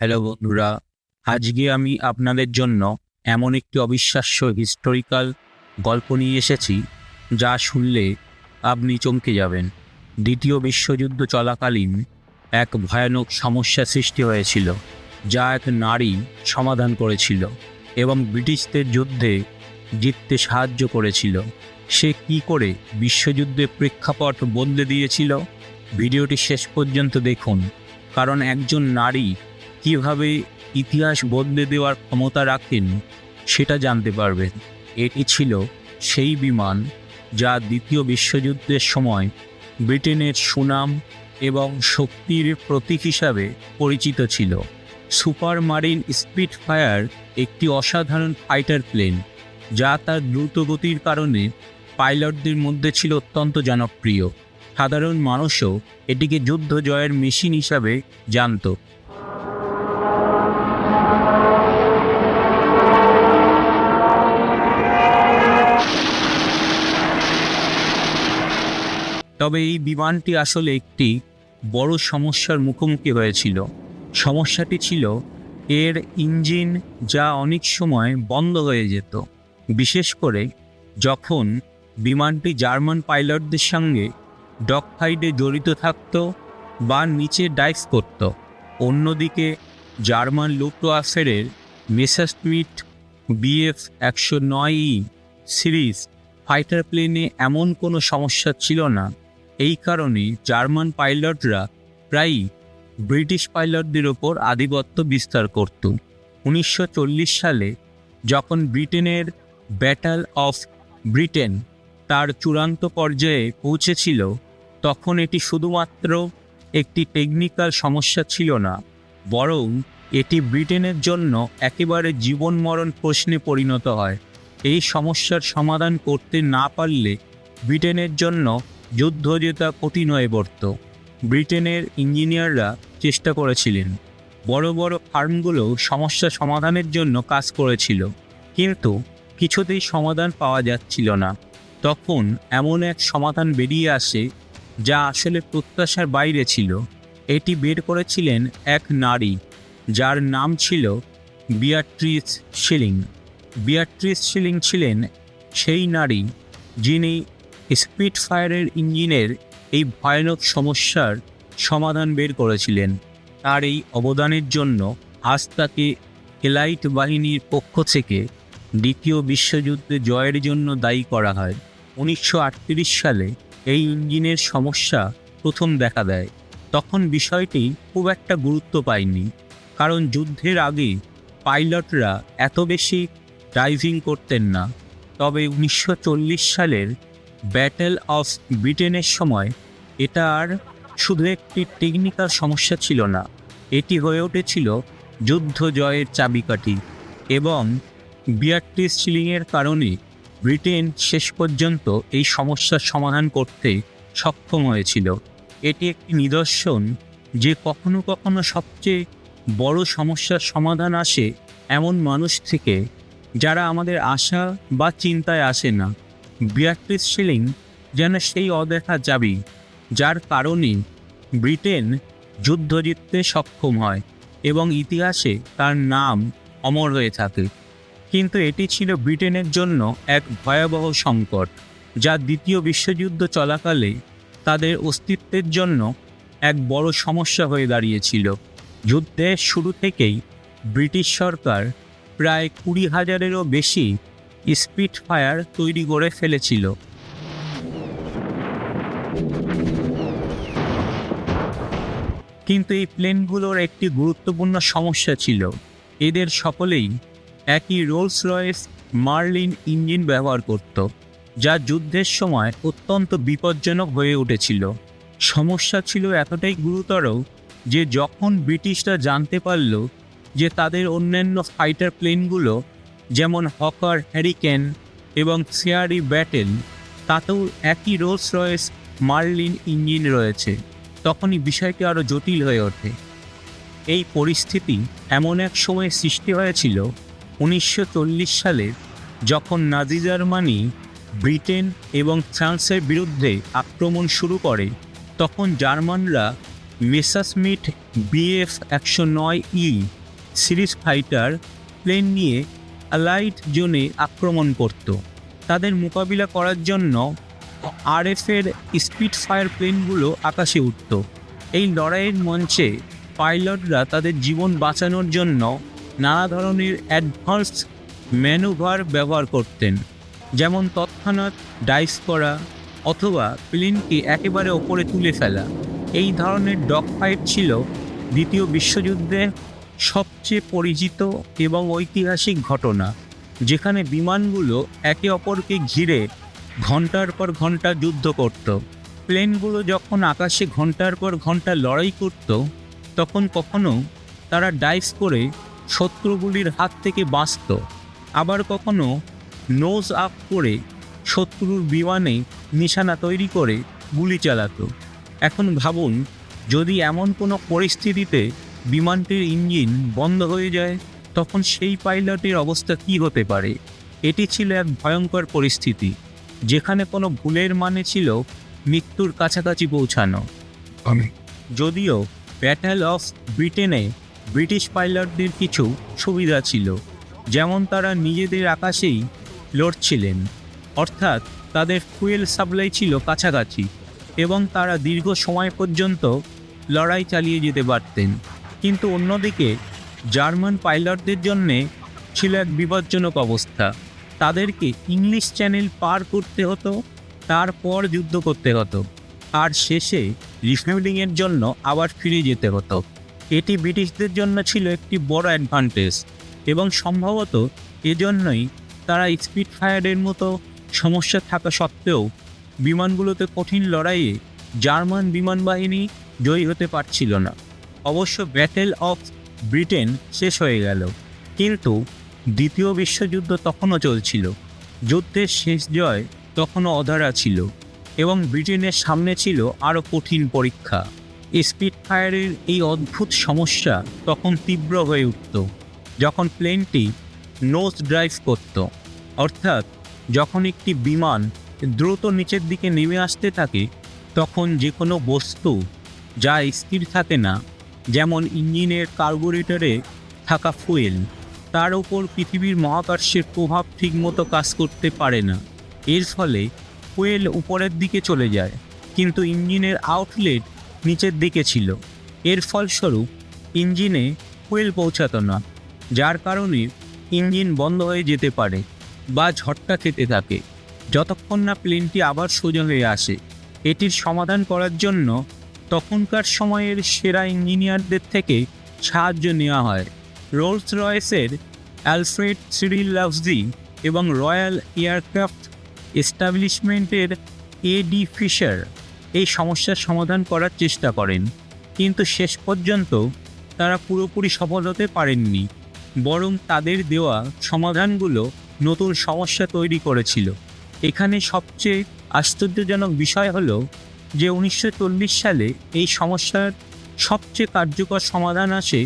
Hello বন্ধুরা। আজকে আমি আপনাদের জন্য এমন একটি অবিশ্বাস্য হিস্টোরিক্যাল গল্প নিয়ে এসেছি, যা শুনলে আপনি চমকে যাবেন। দ্বিতীয় বিশ্বযুদ্ধ চলাকালীন এক ভয়ানক সমস্যা সৃষ্টি হয়েছিল, যা এক নারী সমাধান করেছিল এবং ব্রিটিশদের যুদ্ধে জিততে সাহায্য করেছিল। সে কি করে বিশ্বযুদ্ধের প্রেক্ষাপট বদলে দিয়েছিল? ভিডিওটি শেষ পর্যন্ত দেখুন, কারণ একজন নারী কীভাবে ইতিহাস বদলে দেওয়ার ক্ষমতা রাখেন, সেটা জানতে পারবেন। এটি ছিল সেই বিমান যা দ্বিতীয় বিশ্বযুদ্ধের সময় ব্রিটেনের সুনাম এবং শক্তির প্রতীক হিসাবে পরিচিত ছিল। সুপার মারিন স্পিড ফায়ার একটি অসাধারণ ফাইটার প্লেন, যা তার দ্রুতগতির কারণে পাইলটদের মধ্যে ছিল অত্যন্ত জনপ্রিয়। সাধারণ মানুষও এটিকে যুদ্ধ জয়ের মেশিন হিসাবে জানত। তবে এই বিমানটি আসলে একটি বড় সমস্যার মুখোমুখি হয়েছিল। সমস্যাটি ছিল, এর ইঞ্জিন যা অনেক সময় বন্ধ হয়ে যেত। বিশেষ করে যখন বিমানটি জার্মান পাইলটদের সঙ্গে ডগ ফাইটে জড়িত থাকত বা নিচে ডাইভ করত। অন্যদিকে জার্মান লুফটওয়াফের মেসাস্টুইট বিএফ একশো নয় ই সিরিজ ফাইটার প্লেনে এমন কোনো সমস্যা ছিল না। এই কারণে জার্মান পাইলটরা প্রায়ই ব্রিটিশ পাইলটদের ওপর আধিপত্য বিস্তার করত। উনিশশো চল্লিশ সালে যখন ব্রিটেনের ব্যাটাল অফ ব্রিটেন তার চূড়ান্ত পর্যায়ে পৌঁছেছিল, তখন এটি শুধুমাত্র একটি টেকনিক্যাল সমস্যা ছিল না, বরং এটি ব্রিটেনের জন্য একেবারে জীবন মরণ প্রশ্নে পরিণত হয়। এই সমস্যার সমাধান করতে না পারলে ব্রিটেনের জন্য যুদ্ধ জেতা কঠিন হয়ে পড়ত ব্রিটেনের ইঞ্জিনিয়াররা চেষ্টা করেছিলেন। বড় বড় ফার্মগুলো সমস্যা সমাধানের জন্য কাজ করেছিল। কিন্তু কিছুতেই সমাধান পাওয়া যাচ্ছিল না। তখন এমন এক সমাধান বেরিয়ে আসে, যা আসলে প্রত্যাশার বাইরে ছিল। এটি বের করেছিলেন এক নারী, যার নাম ছিল বিয়াট্রিস শিলিং। বিয়াট্রিস শিলিং ছিলেন সেই নারী, যিনি স্পিড ফায়ারের ইঞ্জিনের এই ভয়ানক সমস্যার সমাধান বের করেছিলেন। তার এই অবদানের জন্য আজ তাকে এলাইট বাহিনীর পক্ষ থেকে দ্বিতীয় বিশ্বযুদ্ধে জয়ের জন্য দায়ী করা হয়। উনিশশো আটত্রিশ সালে এই ইঞ্জিনের সমস্যা প্রথম দেখা দেয়। তখন বিষয়টি খুব একটা গুরুত্ব পায়নি, কারণ যুদ্ধের আগে পাইলটরা এত বেশি ড্রাইভিং করতেন না। তবে উনিশশো চল্লিশ সালের ব্যাটেল অফ ব্রিটেনের সময় এটা আর শুধু একটি টেকনিক্যাল সমস্যা ছিল না, এটি হয়ে উঠেছিল যুদ্ধ জয়ের চাবিকাঠি এবং বিয়াট্রিস সিলিংয়ের কারণে ব্রিটেন শেষ পর্যন্ত এই সমস্যার সমাধান করতে সক্ষম হয়েছিল। এটি একটি নিদর্শন যে কখনো কখনো সবচেয়ে বড় সমস্যার সমাধান আসে এমন মানুষ থেকে যারা আমাদের আশা বা চিন্তায় আসে না। বিয়াট্রিস শিলিং যেন সেই অদেখা চাবি যার কারণে ব্রিটেন যুদ্ধ জিততে সক্ষম হয় এবং ইতিহাসে তার নাম অমর হয়ে থাকে। কিন্তু এটি ছিল ব্রিটেনের জন্য এক ভয়াবহ সংকট, যা দ্বিতীয় বিশ্বযুদ্ধ চলাকালে তাদের অস্তিত্বের জন্য এক বড় সমস্যা হয়ে দাঁড়িয়েছিল। যুদ্ধের শুরু থেকেই ব্রিটিশ সরকার প্রায় কুড়ি হাজারেরও বেশি স্পিড ফায়ার তৈরি করে ফেলেছিল। কিন্তু এই প্লেনগুলোর একটি গুরুত্বপূর্ণ সমস্যা ছিল। এদের সকলেই একই রোলস রয়েস মার্লিন ইঞ্জিন ব্যবহার করত, যা যুদ্ধের সময় অত্যন্ত বিপজ্জনক হয়ে উঠেছিল। সমস্যা ছিল এতটাই গুরুতর যে যখন ব্রিটিশরা জানতে পারল যে তাদের অন্যান্য ফাইটার প্লেনগুলো যেমন হকার, হ্যারিকেন এবং সিয়ারি ব্যাটেল, তাতেও একই রোলস রয়েস মার্লিন ইঞ্জিন রয়েছে, তখনই বিষয়টি আরও জটিল হয়ে ওঠে। এই পরিস্থিতি এমন এক সময় সৃষ্টি হয়েছিল উনিশশো চল্লিশ সালে যখন নাজি জার্মানি, ব্রিটেন এবং ফ্রান্সের বিরুদ্ধে আক্রমণ শুরু করে, তখন জার্মানরা মেসাসমিট বিএফ একশো নয় ই সিরিজ ফাইটার প্লেন নিয়ে অ্যালাইট জোনে আক্রমণ করত। তাদের মোকাবিলা করার জন্য আরএফের স্পিড ফায়ার প্লেনগুলো আকাশে উঠত। এই লড়াইয়ের মঞ্চে পাইলটরা তাদের জীবন বাঁচানোর জন্য নানা ধরনের অ্যাডভান্স ম্যানুভার ব্যবহার করতেন, যেমন তৎক্ষণাৎ ডাইস করা অথবা প্লেনকে একেবারে ওপরে তুলে ফেলা। এই ধরনের ডগ ফাইট ছিল দ্বিতীয় বিশ্বযুদ্ধের সবচেয়ে পরিচিত এবং ঐতিহাসিক ঘটনা, যেখানে বিমানগুলো একে অপরকে ঘিরে ঘণ্টার পর ঘণ্টা যুদ্ধ করত। প্লেনগুলো যখন আকাশে ঘণ্টার পর ঘণ্টা লড়াই করত, তখন কখনো তারা ডাইভ করে শত্রুগুলির হাত থেকে বাঁচত। আবার কখনো নোজ আপ করে শত্রুর বিমানে নিশানা তৈরি করে গুলি চালাতো। এখন ভাবুন, যদি এমন কোনো পরিস্থিতিতে বিমানটির ইঞ্জিন বন্ধ হয়ে যায় তখন সেই পাইলটের অবস্থা কী হতে পারে? এটি ছিল এক ভয়ঙ্কর পরিস্থিতি যেখানে কোনো ভুলের মানে ছিল মৃত্যুর কাছাকাছি পৌঁছানো। যদিও ব্যাটেল অফ ব্রিটেনে ব্রিটিশ পাইলটদের কিছু সুবিধা ছিল যেমন তারা নিজেদের আকাশেই লড়ছিলেন অর্থাৎ তাদের ফুয়েল সাপ্লাই ছিল কাছাকাছি এবং তারা দীর্ঘ সময় পর্যন্ত লড়াই চালিয়ে যেতে পারতেন। কিন্তু অন্যদিকে জার্মান পাইলটদের জন্যে ছিল এক বিপজ্জনক অবস্থা। তাদেরকে ইংলিশ চ্যানেল পার করতে হতো, তারপর যুদ্ধ করতে হতো। আর শেষে রিফিউলিংয়ের জন্য আবার ফিরে যেতে হতো। এটি ব্রিটিশদের জন্য ছিল একটি বড় অ্যাডভান্টেজ এবং সম্ভবত এজন্যই তারা স্পিড ফায়ারের মতো সমস্যা থাকা সত্ত্বেও বিমানগুলোতে কঠিন লড়াইয়ে জার্মান বিমান বাহিনী জয়ী হতে পারছিল না। অবশ্য ব্যাটেল অফ ব্রিটেন শেষ হয়ে গেল। কিন্তু দ্বিতীয় বিশ্বযুদ্ধ তখনও চলছিল। যুদ্ধের শেষ জয় তখনও অধারা ছিল এবং ব্রিটেনের সামনে ছিল আরও কঠিন পরীক্ষা। স্পিড ফায়ারের এই অদ্ভুত সমস্যা তখন তীব্র হয়ে উঠত। যখন প্লেনটি নোজ ড্রাইভ করত, অর্থাৎ যখন একটি বিমান দ্রুত নিচের দিকে নেমে আসতে থাকে, তখন যে কোনো বস্তু যা স্থির থাকে না যেমন ইঞ্জিনের কার্বোরেটরে থাকা ফুয়েল, তার ওপর পৃথিবীর মহাকর্ষের প্রভাব ঠিকমতো কাজ করতে পারে না। এর ফলে ফুয়েল উপরের দিকে চলে যায়, কিন্তু ইঞ্জিনের আউটলেট নিচের দিকে ছিল। এর ফলস্বরূপ ইঞ্জিনে ফুয়েল পৌঁছাতো না, যার কারণে ইঞ্জিন বন্ধ হয়ে যেতে পারে বা ঝটকা খেতে থাকে। যতক্ষণ না প্লেনটি আবার সোজা হয়ে আসে, এটির সমাধান করার জন্য তখনকার সময়ের সেরা ইঞ্জিনিয়ারদের থেকে সাহায্য নেওয়া হয়। রোলস রয়েসের অ্যালফ্রেড সিরিল লাভজি এবং রয়্যাল এয়ারক্রাফট এস্টাবলিশমেন্টের এডি ফিশার এই সমস্যার সমাধান করার চেষ্টা করেন। কিন্তু শেষ পর্যন্ত তারা পুরোপুরি সফল হতে পারেননি, বরং তাদের দেওয়া সমাধানগুলো নতুন সমস্যা তৈরি করেছিল। এখানে সবচেয়ে আশ্চর্যজনক বিষয় হলো যে উনিশশো চল্লিশ সালে এই সমস্যার সবচেয়ে কার্যকর সমাধান আসে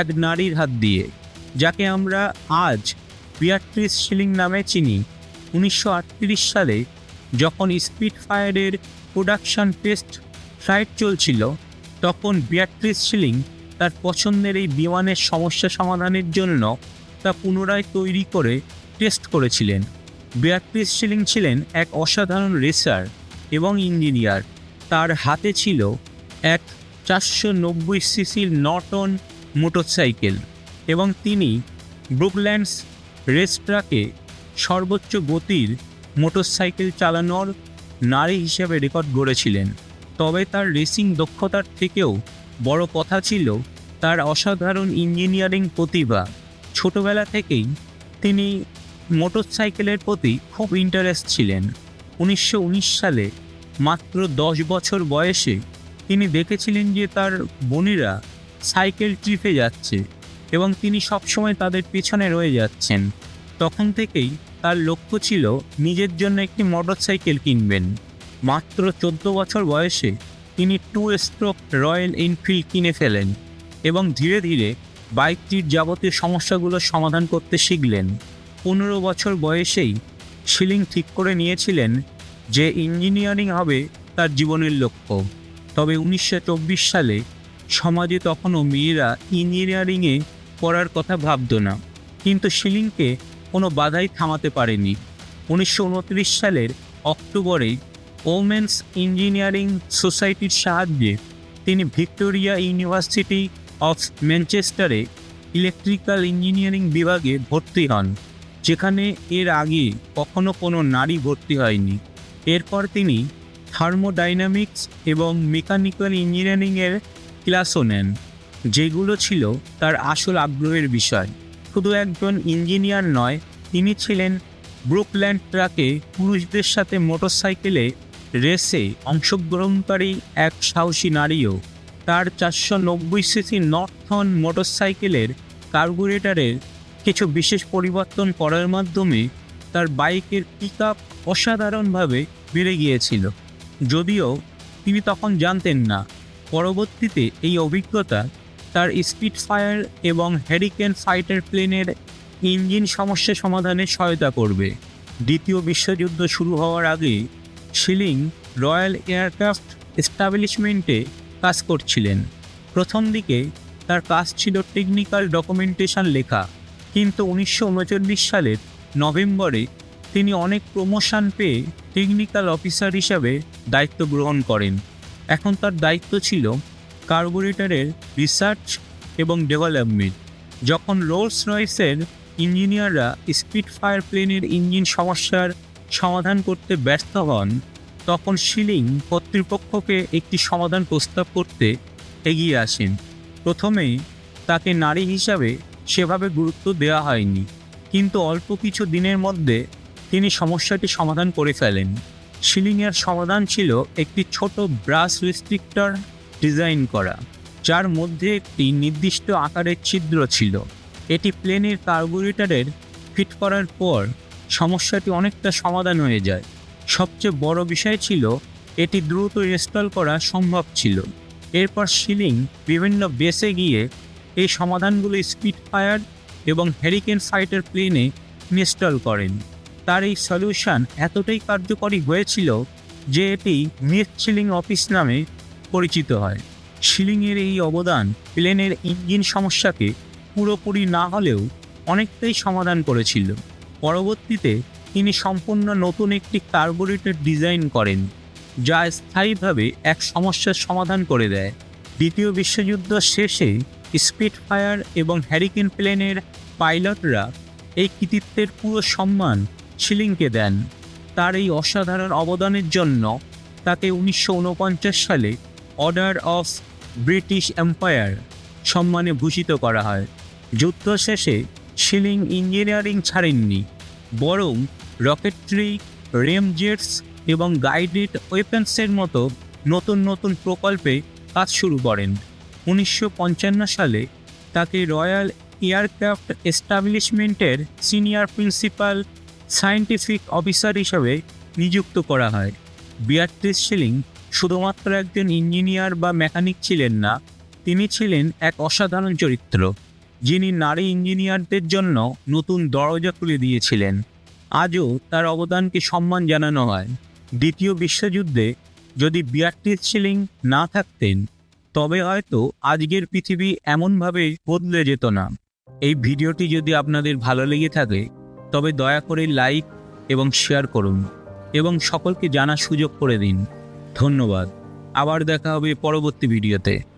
এক নারীর হাত দিয়ে, যাকে আমরা আজ বিয়াট্রিস শিলিং নামে চিনি। উনিশশো আটত্রিশ সালে যখন স্পিড ফায়ারের প্রোডাকশন টেস্ট ফ্লাইট চলছিল, তখন বিয়াট্রিস শিলিং তার পছন্দের এই বিমানের সমস্যা সমাধানের জন্য তা পুনরায় তৈরি করে টেস্ট করেছিলেন। বিয়াট্রিস শিলিং ছিলেন এক অসাধারণ রেসার এবং ইঞ্জিনিয়ার। তার হাতে ছিল এক চারশো নব্বই সিসির নটন মোটরসাইকেল এবং তিনি ব্রুকল্যান্ডস রেস ট্রাকে সর্বোচ্চ গতির মোটরসাইকেল চালানোর নারী হিসেবে রেকর্ড গড়েছিলেন। তবে তার রেসিং দক্ষতার থেকেও বড় কথা ছিল তার অসাধারণ ইঞ্জিনিয়ারিং প্রতিভা। ছোটবেলা থেকেই তিনি মোটরসাইকেলের প্রতি খুব ইন্টারেস্ট ছিলেন। উনিশশো উনিশ সালে মাত্র দশ বছর বয়সে তিনি দেখেছিলেন যে তার বোনেরা সাইকেল ট্রিপে যাচ্ছে এবং তিনি সবসময় তাদের পেছনে রয়ে যাচ্ছেন। তখন থেকেই তার লক্ষ্য ছিল নিজের জন্য একটি মোটরসাইকেল কিনবেন। মাত্র চোদ্দ বছর বয়সে তিনি টু স্ট্রোক রয়্যাল এনফিল্ড কিনে ফেলেন এবং ধীরে ধীরে বাইকটির যাবতীয় সমস্যাগুলোর সমাধান করতে শিখলেন। পনেরো বছর বয়সেই শিলিং ঠিক করে নিয়েছিলেন যে ইঞ্জিনিয়ারিং হবে তার জীবনের লক্ষ্য। তবে উনিশশো চব্বিশ সালে সমাজে তখনও মেয়েরা ইঞ্জিনিয়ারিংয়ে পড়ার কথা ভাবত না। কিন্তু শিলিংকে কোনো বাধাই থামাতে পারেনি। উনিশশো উনত্রিশ সালের অক্টোবরে ওমেন্স ইঞ্জিনিয়ারিং সোসাইটির সাহায্যে তিনি ভিক্টোরিয়া ইউনিভার্সিটি অফ ম্যানচেস্টারে ইলেকট্রিক্যাল ইঞ্জিনিয়ারিং বিভাগে ভর্তি হন, যেখানে এর আগে কখনো কোনো নারী ভর্তি হয়নি। এরপর তিনি থার্মোডাইনামিক্স এবং মেকানিক্যাল ইঞ্জিনিয়ারিংয়ের ক্লাসও নেন, যেগুলো ছিল তার আসল আগ্রহের বিষয়। শুধু একজন ইঞ্জিনিয়ার নয়, তিনি ছিলেন ব্রুকল্যান্ড ট্রাকে পুরুষদের সাথে মোটরসাইকেলে রেসে অংশগ্রহণকারী এক সাহসী নারীও। তার চারশো নব্বই সিসি নর্থন মোটরসাইকেলের কার্বুরেটরের কিছু বিশেষ পরিবর্তন করার মাধ্যমে তার বাইকের পিক আপ অসাধারণভাবে বেড়ে গিয়েছিল। যদিও তিনি তখন জানতেন না, পরবর্তীতে এই অভিজ্ঞতা তার স্পিড ফায়ার এবং হ্যারিকেন ফাইটার প্লেনের ইঞ্জিন সমস্যা সমাধানে সহায়তা করবে। দ্বিতীয় বিশ্বযুদ্ধ শুরু হওয়ার আগে শিলিং রয়্যাল এয়ারক্রাফট এস্টাবলিশমেন্টে কাজ করছিলেন। প্রথম দিকে তার কাজ ছিল টেকনিক্যাল ডকুমেন্টেশন লেখা, কিন্তু উনিশশো উনচল্লিশ সালের নভেম্বরে তিনি অনেক প্রমোশন পেয়ে টেকনিক্যাল অফিসার হিসাবে দায়িত্ব গ্রহণ করেন। এখন তার দায়িত্ব ছিল কার্বোরেটরের রিসার্চ এবং ডেভেলপমেন্ট যখন রোলস রয়েসের ইঞ্জিনিয়াররা স্পিড ফায়ার প্লেনের ইঞ্জিন সমস্যার সমাধান করতে ব্যর্থ হন, তখন শিলিং কর্তৃপক্ষকে একটি সমাধান প্রস্তাব করতে এগিয়ে আসেন। প্রথমেই তাকে নারী হিসাবে সেভাবে গুরুত্ব দেওয়া হয়নি। কিন্তু অল্প কিছু দিনের মধ্যে তিনি সমস্যাটি সমাধান করে ফেলেন। শিলিংয়ের সমাধান ছিল একটি ছোট ব্রাশ রেস্ট্রিক্টর ডিজাইন করা, যার মধ্যে একটি নির্দিষ্ট আকারের ছিদ্র ছিল। এটি প্লেনের কার্বোরেটরের ফিট করার পর সমস্যাটি অনেকটা সমাধান হয়ে যায়। সবচেয়ে বড় বিষয় ছিল, এটি দ্রুত ইনস্টল করা সম্ভব ছিল। এরপর শিলিং বিভিন্ন বেসে গিয়ে এই সমাধানগুলো স্পিড ফায়ার এবং হ্যারিকেন সাইটের প্লেনে ইনস্টল করেন। তার এই সলিউশন এতটাই কার্যকরী হয়েছিল যে এটি মিস শিলিং অফিস নামে পরিচিত হয়। শিলিংয়ের এই অবদান প্লেনের ইঞ্জিন সমস্যাকে পুরোপুরি না হলেও অনেকটাই সমাধান করেছিল। পরবর্তীতে তিনি সম্পূর্ণ নতুন একটি কার্বোরেটর ডিজাইন করেন, যা স্থায়ীভাবে এক সমস্যার সমাধান করে দেয়। দ্বিতীয় বিশ্বযুদ্ধ শেষে স্পিড ফায়ার এবং হ্যারিকেন প্লেনের পাইলটরা এই কৃতিত্বের পুরো সম্মান শিলিংকে দেন। তার এই অসাধারণ অবদানের জন্য তাকে উনিশশো উনপঞ্চাশ সালে অর্ডার অফ ব্রিটিশ এম্পায়ার সম্মানে ভূষিত করা হয়। যুদ্ধ শেষে শিলিং ইঞ্জিনিয়ারিং ছাড়েননি, বরং রকেট্রি, রেমজেটস এবং গাইডেড ওয়েপেন্সের মতো নতুন নতুন প্রকল্পে কাজ শুরু করেন। উনিশশো পঞ্চান্ন সালে তাকে রয়্যাল এয়ারক্রাফট এস্টাবলিশমেন্টের সিনিয়র প্রিন্সিপাল সায়েন্টিফিক অফিসার হিসেবে নিযুক্ত করা হয়। বিয়াট্রিস শিলিং শুধুমাত্র একজন ইঞ্জিনিয়ার বা মেকানিক ছিলেন না, তিনি ছিলেন এক অসাধারণ চরিত্র, যিনি নারী ইঞ্জিনিয়ারদের জন্য নতুন দরজা খুলে দিয়েছিলেন। আজও তার অবদানকে সম্মান জানানো হয়। দ্বিতীয় বিশ্বযুদ্ধে যদি বিয়াট্রিস শিলিং না থাকতেন তবে হয়তো আজকের পৃথিবী এমনভাবে বদলে যেত না। এই ভিডিওটি যদি আপনাদের ভালো লেগে থাকে, তবে দয়া করে লাইক এবং শেয়ার করুন এবং সকলকে জানার সুযোগ করে দিন। ধন্যবাদ। আবার দেখা হবে পরবর্তী ভিডিওতে।